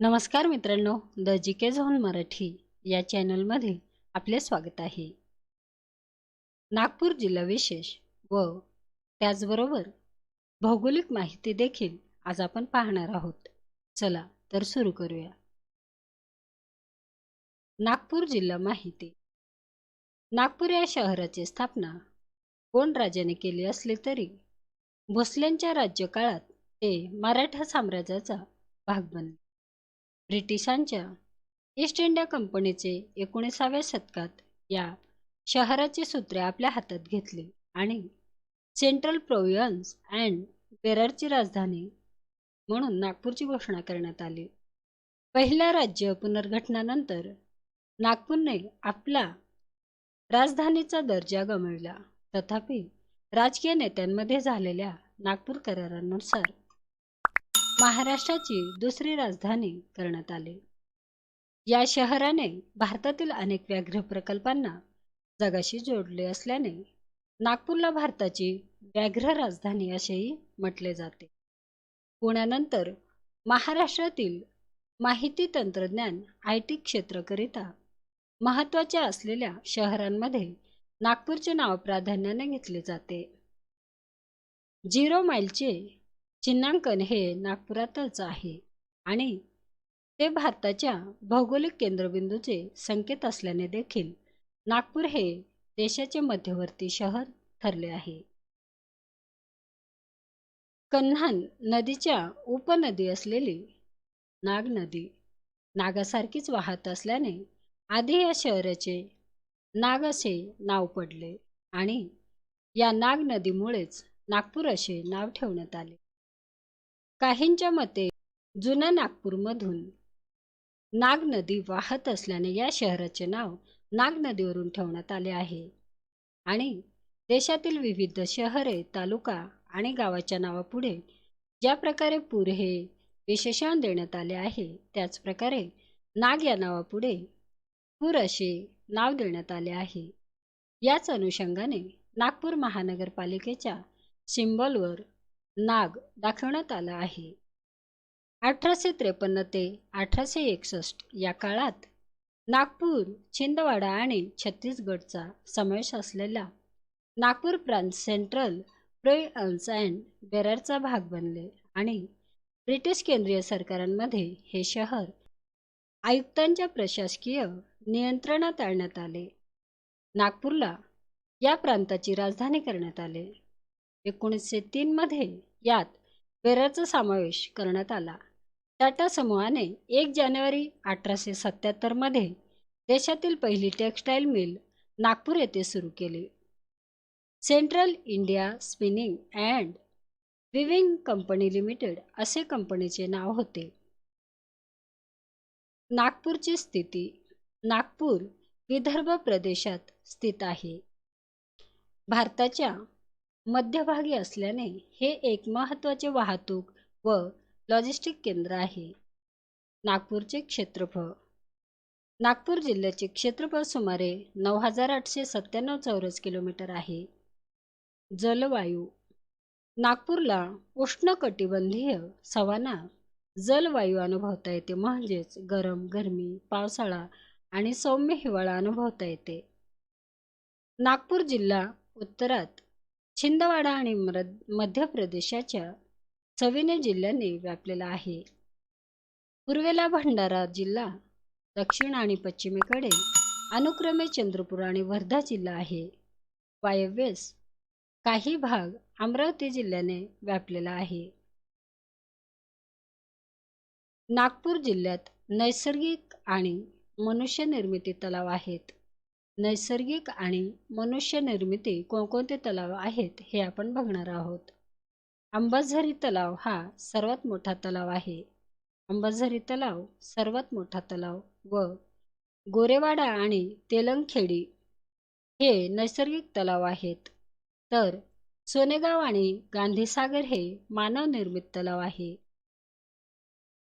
नमस्कार मित्रांनो the G K zone Marathi या चॅनलमध्ये आपले स्वागत आहे. नागपूर जिल्हा विशेष व त्याचबरोबर भौगोलिक माहिती देखील आज आपण पाहणार आहोत. चला तर सुरू करूया. नागपूर जिल्हा माहिती. नागपूर या शहराची स्थापना कोण राजाने केली असली तरी भोसल्यांच्या राज्यकाळात ते मराठा साम्राज्याचा भाग बनले. ब्रिटिशांच्या ईस्ट इंडिया कंपनीचे एकोणीसाव्या शतकात या शहराची सूत्रे आपल्या हातात घेतली आणि सेंट्रल प्रोव्हियन्स अँड बेररची राजधानी म्हणून नागपूरची घोषणा करण्यात आली. पहिल्या राज्य पुनर्घटनानंतर नागपूरने आपला राजधानीचा दर्जा गमावला. तथापि राजकीय नेत्यांमध्ये झालेल्या नागपूर करारानुसार महाराष्ट्राची दुसरी राजधानी करण्यात आली. या शहराने भारतातील अनेक व्याघ्र प्रकल्पांना जगाशी जोडले असल्याने नागपूरला भारताची व्याघ्र राजधानी असेही म्हटले जाते. पुण्यानंतर महाराष्ट्रातील माहिती तंत्रज्ञान आय टी क्षेत्राकरिता महत्त्वाच्या असलेल्या शहरांमध्ये नागपूरचे नाव प्राधान्याने घेतले जाते. झिरो माईलचे चिन्हांकन हे नागपुरातच आहे. आणि ते भारताच्या भौगोलिक केंद्रबिंदूचे संकेत असल्याने देखील नागपूर हे देशाचे मध्यवर्ती शहर ठरले आहे. कन्हान नदीच्या उपनदी असलेली नाग नदी नागासारखीच वाहत असल्याने आधी या शहराचे नाग असे नाव पडले आणि या नाग नदीमुळेच नागपूर असे नाव ठेवण्यात आले. काहींच्या मते जुन्या नागपूरमधून नाग नदी वाहत असल्याने या शहराचे नाव नाग नदीवरून ठेवण्यात आले आहे. आणि देशातील विविध शहरे तालुका आणि गावाच्या नावापुढे ज्या प्रकारे पूर हे विशेषण देण्यात आले आहे त्याचप्रकारे नाग या नावापुढे पूर असे नाव देण्यात आले आहे. याच अनुषंगाने नागपूर महानगरपालिकेच्या सिंबॉलवर नाग दाखवण्यात आला आहे. अठराशे त्रेपन्न ते अठराशे एकसष्ट या काळात नागपूर छिंदवाडा आणि छत्तीसगडचा समावेश असलेला नागपूर प्रांत सेंट्रल प्रोव्हिन्स अँड बेररचा भाग बनले आणि ब्रिटिश केंद्रीय सरकारांमध्ये हे शहर आयुक्तांच्या प्रशासकीय नियंत्रणात आणण्यात आले. नागपूरला या प्रांताची राजधानी करण्यात आले. एकोणीसशे तीनमध्ये यात बेररचा समावेश करण्यात आला. टाटा समूहाने एक जानेवारी अठराशे सत्याहत्तरमध्ये देशातील पहिली टेक्स्टाईल मिल नागपूर येथे सुरू केली. Central India spinning and weaving company limited असे कंपनीचे नाव होते. नागपूरची स्थिती नागपूर विदर्भ प्रदेशात स्थित आहे. भारताच्या मध्यभागी असल्याने हे एक महत्त्वाचे वाहतूक व लॉजिस्टिक केंद्र आहे. नागपूरचे क्षेत्रफळ. नागपूर जिल्ह्याचे क्षेत्रफळ सुमारे नऊ हजार आठशे सत्त्याण्णव चौरस किलोमीटर आहे. जलवायू. नागपूरला उष्णकटिबंधीय सवाना जलवायू अनुभवता येते म्हणजेच गरम गरमी पावसाळा आणि सौम्य हिवाळा अनुभवता येते. नागपूर जिल्हा उत्तरात छिंदवाडा आणि मध्य प्रदेशाच्या चवीने जिल्ह्याने व्यापलेला आहे. पूर्वेला भंडारा जिल्हा दक्षिण आणि पश्चिमेकडे अनुक्रमे चंद्रपूर आणि वर्धा जिल्हा आहे. वायव्येस काही भाग अमरावती जिल्ह्याने व्यापलेला आहे. नागपूर जिल्ह्यात नैसर्गिक आणि मनुष्यनिर्मिती तलाव आहेत. नैसर्गिक आणि मनुष्य निर्मिती कोणकोणते तलाव आहेत हे आपण बघणार आहोत. अंबाझरी तलाव हा सर्वात मोठा तलाव आहे. अंबाझरी तलाव सर्वात मोठा तलाव व गोरेवाडा आणि तेलंगखेडी हे नैसर्गिक तलाव आहेत. तर सोनेगाव आणि गांधीसागर हे मानवनिर्मित तलाव आहे.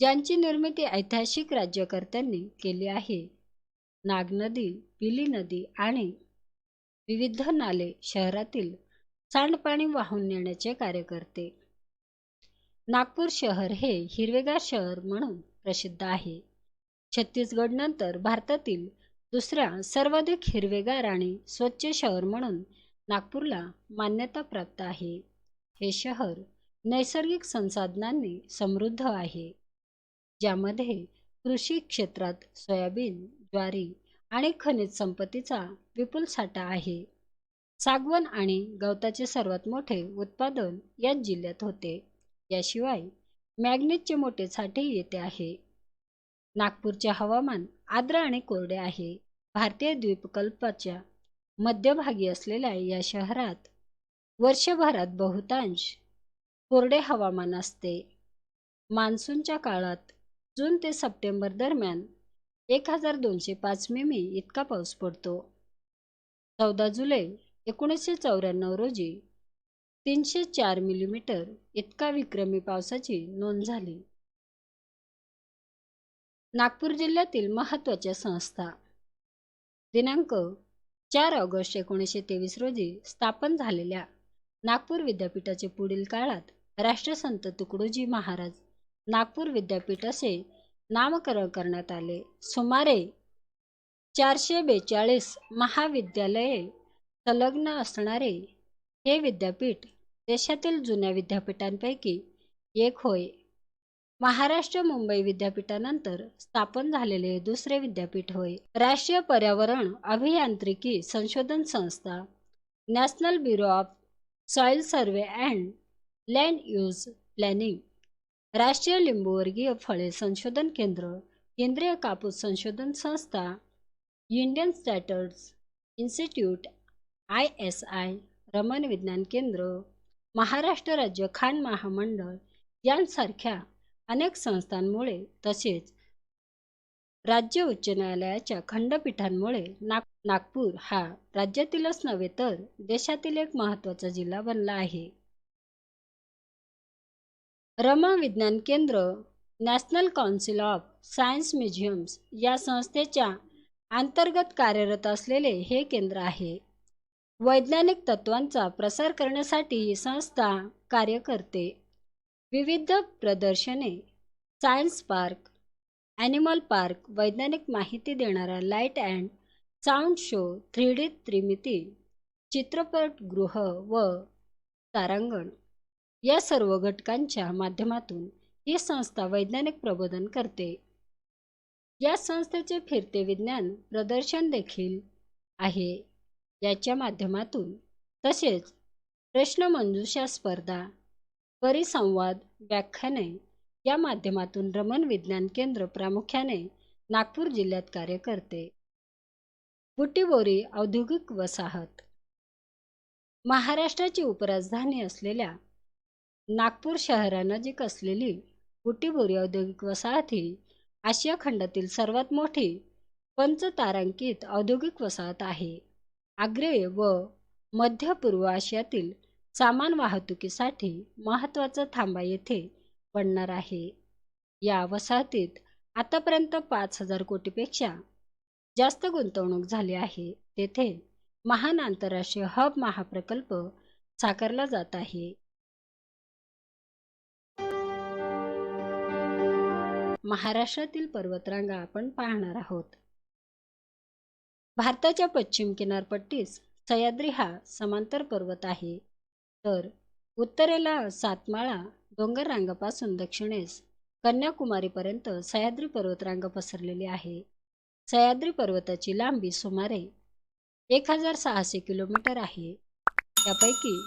ज्यांची निर्मिती ऐतिहासिक राज्यकर्त्यांनी केली आहे. नाग नदी पिली नदी आणि विविध नाले शहरातील सांडपाणी वाहून नेण्याचे कार्य करते. नागपूर शहर हे हिरवेगार शहर म्हणून प्रसिद्ध आहे. छत्तीसगडनंतर भारतातील दुसऱ्या सर्वाधिक हिरवेगार आणि स्वच्छ शहर म्हणून नागपूरला मान्यता प्राप्त आहे. हे शहर नैसर्गिक संसाधनांनी समृद्ध आहे ज्यामध्ये कृषी क्षेत्रात सोयाबीन ज्वारी आणि खनिज संपत्तीचा विपुल साठा आहे. सागवण आणि गवताचे सर्वात मोठे उत्पादन याच जिल्ह्यात होते. याशिवाय मॅग्नेटचे मोठे साठे येथे आहे. नागपूरचे हवामान आर्द्र आणि कोरडे आहे. भारतीय द्वीपकल्पाच्या मध्यभागी असलेल्या या शहरात वर्षभरात बहुतांश कोरडे हवामान असते. मान्सूनच्या काळात जून ते सप्टेंबर दरम्यान एक हजार दोनशे पाच मिमी इतका पाऊस पडतो. चौदा जुलै एकोणीसशे चौऱ्याण्णव रोजी तीनशे चार मिलीमीटर इतका विक्रमी पावसाची नोंद झाली. नागपूर जिल्ह्यातील महत्त्वाच्या संस्था दिनांक चार ऑगस्ट एकोणीसशे तेवीस रोजी स्थापन झालेल्या नागपूर विद्यापीठाचे पुढील काळात राष्ट्रसंत तुकडोजी महाराज नागपूर विद्यापीठ असे नामकरण करण्यात आले. सुमारे चारशे बेचाळीस महाविद्यालये संलग्न असणारे हे विद्यापीठ देशातील जुन्या विद्यापीठांपैकी एक होय. महाराष्ट्र मुंबई विद्यापीठानंतर स्थापन झालेले दुसरे विद्यापीठ होय. राष्ट्रीय पर्यावरण अभियांत्रिकी संशोधन संस्था national bureau of soil survey and land use planning राष्ट्रीय लिंबूवर्गीय फळे संशोधन केंद्र केंद्रीय कापूस संशोधन संस्था Indian स्टॅटर्स institute I S I Raman विज्ञान केंद्र महाराष्ट्र राज्य खाण महामंडळ यांसारख्या अनेक संस्थांमुळे तसेच राज्य उच्च न्यायालयाच्या खंडपीठांमुळे नाग नागपूर हा राज्यातीलच नव्हे तर देशातील एक महत्त्वाचा जिल्हा बनला आहे. रमा विज्ञान केंद्र National Council of Science Museums या संस्थेच्या अंतर्गत कार्यरत असलेले हे केंद्र आहे. वैज्ञानिक तत्वांचा प्रसार करण्यासाठी ही संस्था कार्य करते. विविध प्रदर्शने सायन्स पार्क ॲनिमल पार्क वैज्ञानिक माहिती देणारा light and sound show three D त्रिमिती चित्रपटगृह व तारांगण या सर्व घटकांच्या माध्यमातून ही संस्था वैज्ञानिक प्रबोधन करते. या संस्थेचे फिरते विज्ञान प्रदर्शन देखील आहे. याच्या माध्यमातून तसेच प्रश्नमंजुषा स्पर्धा परिसंवाद व्याख्याने या माध्यमातून रमण विज्ञान केंद्र प्रामुख्याने नागपूर जिल्ह्यात कार्य करते. बुटीबोरी औद्योगिक वसाहत. महाराष्ट्राची उपराजधानी असलेल्या नागपूर शहरानजीक असलेली बुटीबोरी औद्योगिक वसाहत ही आशिया खंडातील सर्वात मोठी पंचतारांकित औद्योगिक वसाहत आहे. आग्रेय व मध्य पूर्व आशियातील सामान वाहतुकीसाठी महत्त्वाचा थांबा येथे पडणार आहे. या वसाहतीत आतापर्यंत पाच हजार कोटीपेक्षा जास्त गुंतवणूक झाली आहे. तेथे महान आंतरराष्ट्रीय हब महाप्रकल्प साकारला जात आहे. महाराष्ट्रातील पर्वतरांगा आपण पाहणार आहोत. भारताच्या पश्चिम किनारपट्टीस सह्याद्री हा समांतर पर्वत आहे. तर उत्तरेला सातमाळा डोंगर रांगापासून दक्षिणेस कन्याकुमारीपर्यंत सह्याद्री पर्वतरांग पसरलेली आहे. सह्याद्री पर्वताची लांबी सुमारे एक हजार सहाशे किलोमीटर आहे. त्यापैकी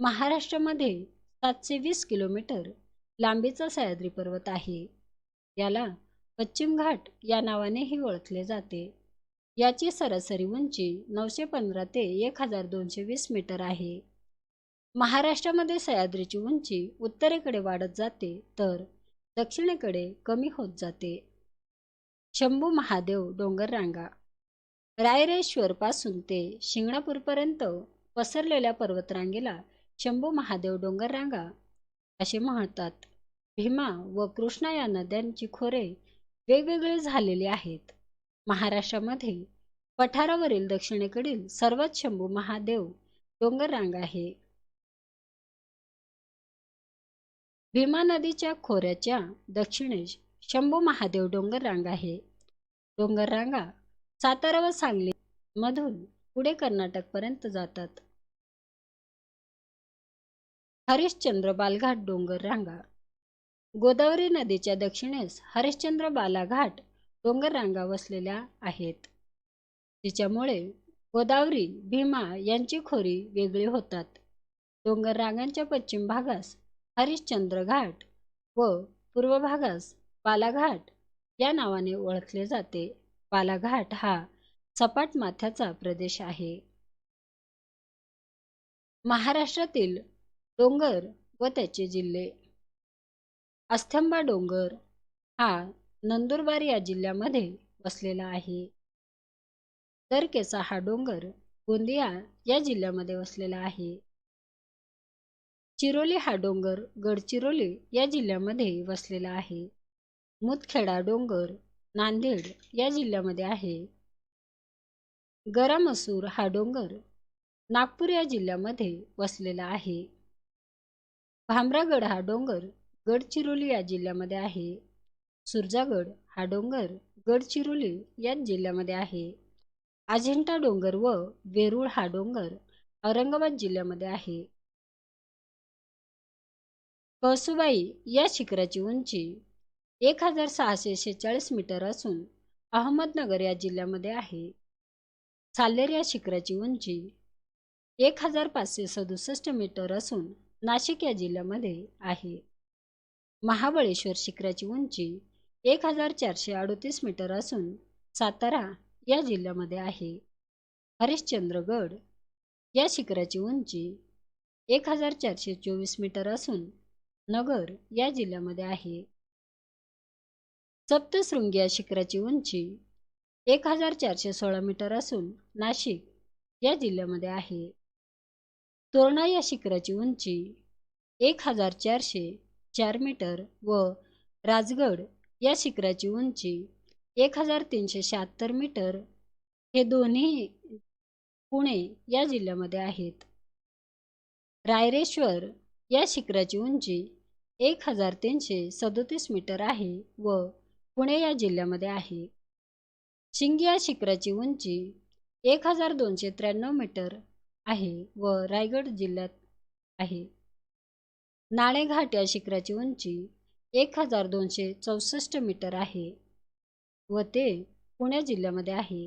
महाराष्ट्रामध्ये सातशे वीस किलोमीटर लांबीचा सह्याद्री पर्वत आहे. याला पश्चिम घाट या नावानेही ओळखले जाते. याची सरासरी उंची नऊशे पंधरा ते एक हजार दोनशे वीस मीटर आहे. महाराष्ट्रामध्ये सह्याद्रीची उंची उत्तरेकडे वाढत जाते तर दक्षिणेकडे कमी होत जाते. शंभू महादेव डोंगर रांगा रायरेश्वरपासून ते शिंगणापूरपर्यंत पसरलेल्या पर्वतरांगेला शंभू महादेव डोंगर रांगा असे म्हणतात. भीमा व कृष्णा या नद्यांची खोरे वेगवेगळे झालेली आहेत. महाराष्ट्रामध्ये पठारावरील दक्षिणेकडील सर्वात शंभू महादेव डोंगर रांग आहे. भीमा नदीच्या खोऱ्याच्या दक्षिणेस शंभू महादेव डोंगर रांग आहे. डोंगर रांगा सातारा व सांगली मधून पुढे कर्नाटकपर्यंत जातात. हरिश्चंद्र बालघाट डोंगर रांगा गोदावरी नदीच्या दक्षिणेस हरिश्चंद्र बालाघाट डोंगर रांगा वसलेल्या आहेत. तिच्यामुळे गोदावरी भीमा यांची खोरी वेगळी होतात. डोंगर रांगांच्या पश्चिम भागास हरिश्चंद्र घाट व पूर्व भागास बालाघाट या नावाने ओळखले जाते. बालाघाट हा सपाट माथ्याचा प्रदेश आहे. महाराष्ट्रातील डोंगर व त्याचे जिल्हे अस्थंबा डोंगर हा नंदुरबार या जिल्ह्यामध्ये वसलेला आहे. दरकेसा हा डोंगर गोंदिया या जिल्ह्यामध्ये वसलेला आहे. चिरोली हा डोंगर गडचिरोली या जिल्ह्यामध्ये वसलेला आहे. मुतखेडा डोंगर नांदेड या जिल्ह्यामध्ये आहे. गरामसूर हा डोंगर नागपूर या जिल्ह्यामध्ये वसलेला आहे. भामरागड हा डोंगर गडचिरोली या जिल्ह्यामध्ये आहे. सुरजागड हा डोंगर गडचिरोली या जिल्ह्यामध्ये आहे. अजिंठा डोंगर व वेरूळ हा डोंगर औरंगाबाद जिल्ह्यामध्ये आहे. कळसुबाई या शिखराची उंची एक हजार सहाशे शेहेचाळीस मीटर असून अहमदनगर या जिल्ह्यामध्ये आहे. साल्लेर या शिखराची उंची एक हजार पाचशे सदुसष्ट मीटर असून नाशिक या जिल्ह्यामध्ये आहे. महाबळेश्वर शिखराची उंची एक हजार चारशे अडोतीस मीटर असून सातारा या जिल्ह्यामध्ये आहे. हरिश्चंद्रगड या शिखराची उंची एक हजार चारशे चोवीस मीटर असून नगर या जिल्ह्यामध्ये आहे. सप्तशृंगी या शिखराची उंची एक हजार चारशे सोळा मीटर असून नाशिक या जिल्ह्यामध्ये आहे. तोरणा या शिखराची उंची एक हजार चारशे चार मीटर व राजगड या शिखराची उंची एक हजार तीनशे शहात्तर मीटर हे दोन्ही पुणे या जिल्ह्यामध्ये आहेत. रायरेश्वर या शिखराची उंची एक हजार तीनशे सदोतीस मीटर आहे व पुणे या जिल्ह्यामध्ये आहे. शिंगिया शिखराची उंची एक हजार दोनशे त्र्याण्णव मीटर आहे व रायगड जिल्ह्यात आहे. नाणेघाट या शिखराची उंची एक हजार दोनशे चौसष्ट मीटर आहे व ते पुणे जिल्ह्यामध्ये आहे.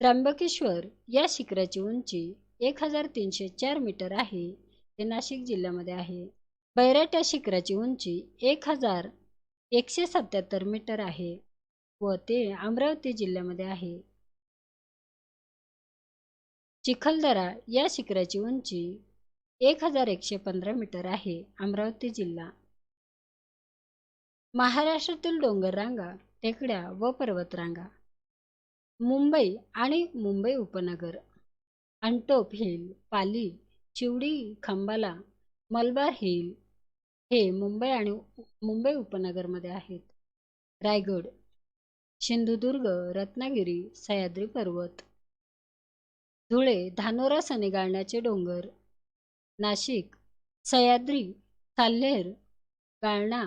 त्र्यंबकेश्वर या शिखराची उंची एक हजार तीनशे चार मीटर आहे ते नाशिक जिल्ह्यामध्ये आहे. बैराट या शिखराची उंची एक हजार एकशे सत्याहत्तर मीटर आहे व ते अमरावती जिल्ह्यामध्ये आहे. चिखलदरा या शिखराची उंची एक हजार एकशे पंधरा मीटर आहे अमरावती जिल्हा. महाराष्ट्रातील डोंगररांगा टेकड्या व पर्वतरांगा. मुंबई आणि मुंबई उपनगर. अंटोप हिल पाली चिवडी खंबाला मलबार हिल हे मुंबई आणि मुंबई उपनगरमध्ये आहेत. रायगड सिंधुदुर्ग रत्नागिरी सह्याद्री पर्वत. धुळे धानोरा सने गाळण्याचे डोंगर. नाशिक सह्याद्री साल्हेर गाळणा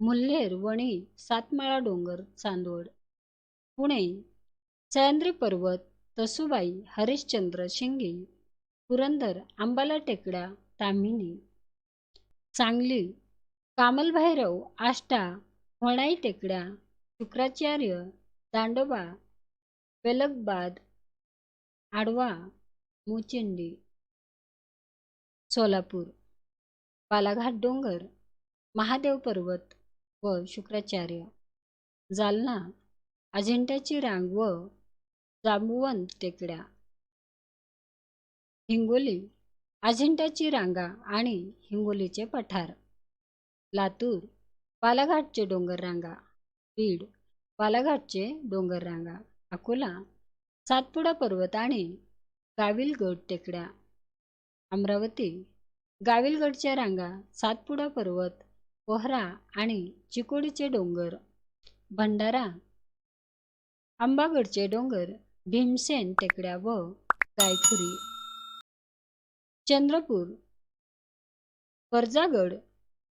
मुल्हेर वणी सातमाळा डोंगर चांदवड. पुणे सह्याद्री पर्वत तसुबाई हरिश्चंद्र शिंगी पुरंदर आंबाला टेकड्या ताम्हिणी. सांगली कामलभैरव आष्टा वणाई टेकड्या शुक्राचार्य दांडोबा वेलकबाद आडवा मुचिंडी. सोलापूर बालाघाट डोंगर महादेव पर्वत व शुक्राचार्य जालना अजिंठ्याची रांग व जांबुवन टेकड्या. हिंगोली अजिंठ्याची रांगा आणि हिंगोलीचे पठार. लातूर बालाघाटचे डोंगर रांगा. बीड बालाघाटचे डोंगर रांगा. अकोला सातपुडा पर्वत आणि गाविलगड टेकड्या. अमरावती. गाविलगडच्या रांगा सातपुडा पर्वत पोहरा आणि चिकोडीचे डोंगर. भंडारा. अंबागडचे डोंगर भीमसेन टेकड्या व गायखुरी. चंद्रपूर. कर्जागड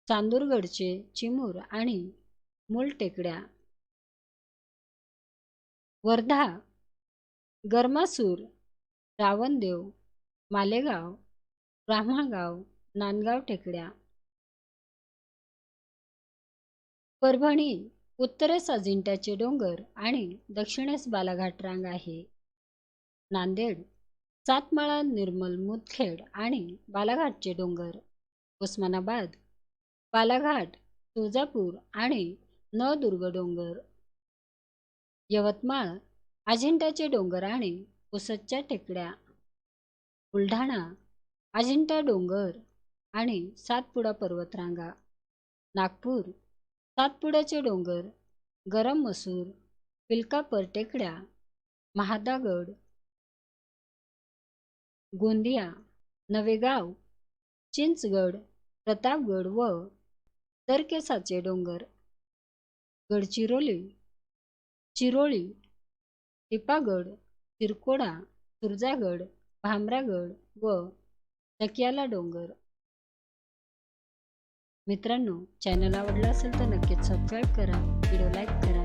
चांदूरगडचे चिमूर आणि मूल टेकड्या वर्धा. गरमासूर रावणदेव मालेगाव. ब्राह्मणगाव नांदगाव टेकड्या. परभणी उत्तरेस अजिंठ्याचे डोंगर आणि दक्षिणेस बालाघाट रांग आहे. नांदेड सातमाळा निर्मल मुदखेड आणि बालाघाटचे डोंगर. उस्मानाबाद बालाघाट तुळजापूर आणि नळदुर्ग डोंगर. यवतमाळ अजिंठ्याचे डोंगर आणि पुसदच्या टेकड्या. बुलढाणा अजिंठा डोंगर आणि सातपुडा पर्वतरांगा. नागपूर सातपुड्याचे डोंगर गरम मसूर पिलकापर टेकड्या महादागड गोंदिया नवेगाव चिंचगड प्रतापगड व दरकेसाचे डोंगर. गडचिरोली चिरोळी टिपागड तिरकोडा तुळजागड भामरागड व तकियाला डोंगर. मित्रांनो चॅनल आवडला असेल तर नक्कीच सबस्क्राईब करा व्हिडिओ लाईक करा.